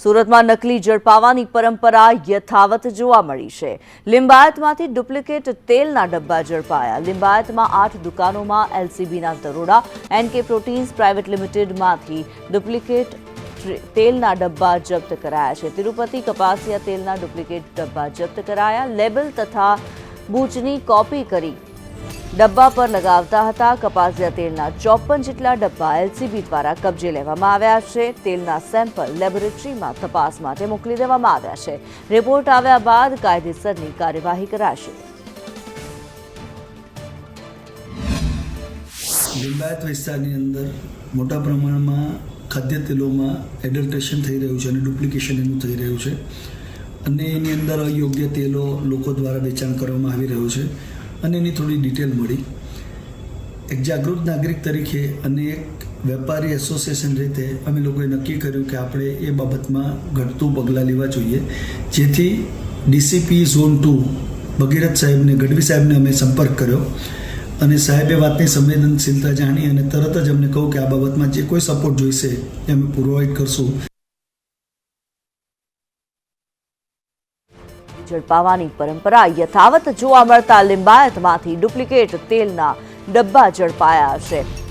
સુરતમાં નકલી ઝડપાવાની પરંપરા યથાવત જોવા મળી છે. લિંબાયતમાંથી ડુપ્લિકેટ તેલના ડબ્બા ઝડપાયા. લિંબાયતમાં આઠ દુકાનોમાં એલસીબીના દરોડા એનકે પ્રોટીન્સ પ્રાઇવેટ લિમિટેડમાંથી ડુપ્લિકેટ તેલના ડબ્બા જપ્ત કરાયા છે. તિરુપતિ કપાસિયા તેલના ડુપ્લિકેટ ડબ્બા જપ્ત કરાયા. લેબલ તથા બૂચની કોપી કરી ડબ્બા પર લગાવતા હતા. કપાસિયા તેલના ચોપન જેટલા ડબ્બા એલસીબી દ્વારા કબજે લેવામાં આવ્યા છે. તેલના સેમ્પલ લેબોરેટરીમાં તપાસ માટે મોકલી દેવામાં આવ્યા છે. રિપોર્ટ આવ્યા બાદ કાયદેસરની કાર્યવાહી કરાશે. લિંબાયત વિસ્તારની અંદર મોટા પ્રમાણમાં ખાદ્ય તેલોમાં એડલ્ટ્રેશન થઈ રહ્યું છે અને ડુપ્લિકેશન એનું થઈ રહ્યું છે. અને એની અંદર અયોગ્ય તેલો લોકો દ્વારા વેચાણ કરવામાં આવી રહ્યું છે. અને એની થોડી ડિટેલ મળી. એક જાગૃત નાગરિક તરીકે અને એક વેપારી એસોસિએશન રીતે અમે લોકોએ નક્કી કર્યું કે આપણે એ બાબતમાં ઘટતું પગલાં લેવા જોઈએ. જેથી ડીસીપી ઝોન ટુ ભગીરથ સાહેબને, ગઢવી સાહેબને અમે સંપર્ક કર્યો અને સાહેબે વાતની સંવેદનશીલતા જાણી અને તરત જ અમને કહું કે આ બાબતમાં જે કોઈ સપોર્ટ જોઈશે એ અમે પ્રોવાઈડ કરશું. ઝડપાવાની પરંપરા યથાવત જોવા મળતા લિંબાયતમાંથી ડુપ્લિકેટ તેલના ડબ્બા ઝડપાયા છે.